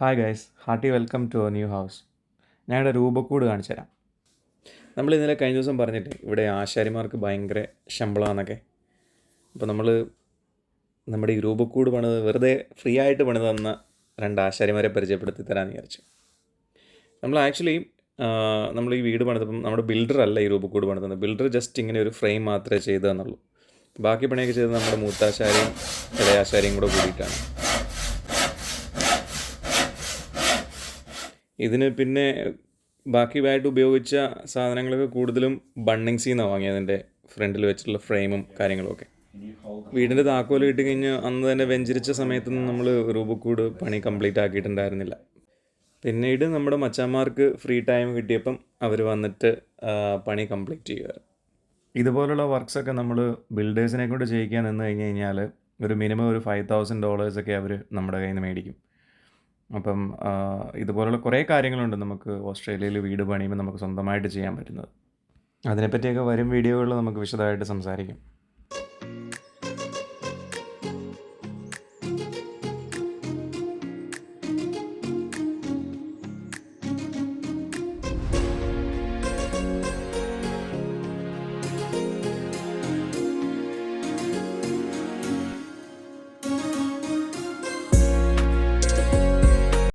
Hi guys hearty welcome to a new house ഞങ്ങളുടെ രൂപക്കൂട് കാണിച്ചു തരാം. നമ്മൾ ഇന്നലെ കഴിഞ്ഞ ദിവസം പറഞ്ഞിട്ട് ഇവിടെ ആശാരിമാർക്ക് ഭയങ്കര ശമ്പളമാണെന്നൊക്കെ. അപ്പോൾ നമ്മൾ നമ്മുടെ ഈ രൂപക്കൂട് പണിത് വെറുതെ ഫ്രീ ആയിട്ട് പണിത് തന്ന രണ്ട് ആശാരിമാരെ പരിചയപ്പെടുത്തി തരാമെന്ന് വിചാരിച്ചു. നമ്മൾ ആക്ച്വലി നമ്മൾ ഈ വീട് പണിതപ്പം നമ്മുടെ ബിൽഡർ അല്ല ഈ രൂപക്കൂട് പണിതത് ബിൽഡർ ജസ്റ്റ് ഇങ്ങനെ ഒരു ഫ്രെയിം മാത്രമേ ചെയ്തതെന്നുള്ളൂ. ബാക്കി പണിയൊക്കെ ചെയ്തത് നമ്മുടെ മൂത്താശാരിയും ഇളയാശാരിയും കൂടെ കൂടിയിട്ടാണ്. ഇതിന് പിന്നെ ബാക്കിയായിട്ട് ഉപയോഗിച്ച സാധനങ്ങളൊക്കെ കൂടുതലും ബണ്ണിങ്സിൽ നിന്നാണ് വാങ്ങിയതിന്റെ ഫ്രണ്ടിൽ വെച്ചിട്ടുള്ള ഫ്രെയിമും കാര്യങ്ങളൊക്കെ. വീടിന്റെ താക്കോൽ കിട്ടി കഴിഞ്ഞ് അന്ന് തന്നെ വെഞ്ചരിച്ച സമയത്തൊന്നും നമ്മൾ രൂപക്കൂട് പണി കംപ്ലീറ്റ് ആക്കിയിട്ടുണ്ടായിരുന്നില്ല. പിന്നീട് നമ്മുടെ മച്ചാന്മാർക്ക് ഫ്രീ ടൈം കിട്ടിയപ്പം അവർ വന്നിട്ട് പണി കംപ്ലീറ്റ് ചെയ്യുക ഇതുപോലുള്ള വർക്ക്സൊക്കെ നമ്മൾ ബിൽഡേഴ്സിനെ കൊണ്ട് ചെയ്യിക്കാൻ നിന്ന് കഴിഞ്ഞ് കഴിഞ്ഞാൽ ഒരു മിനിമം ഒരു ഫൈവ് തൗസൻഡ് ഡോളേഴ്സൊക്കെ അവർ നമ്മുടെ കയ്യിൽ നിന്ന് മേടിക്കും. അപ്പം ഇതുപോലുള്ള കുറേ കാര്യങ്ങളുണ്ട് നമുക്ക് ഓസ്ട്രേലിയയിൽ വീട് പണിയുമ്പോൾ നമുക്ക് സ്വന്തമായിട്ട് ചെയ്യാൻ പറ്റുന്നത്. അതിനെപ്പറ്റിയൊക്കെ വരും വീഡിയോകളിൽ നമുക്ക് വിശദമായിട്ട് സംസാരിക്കും.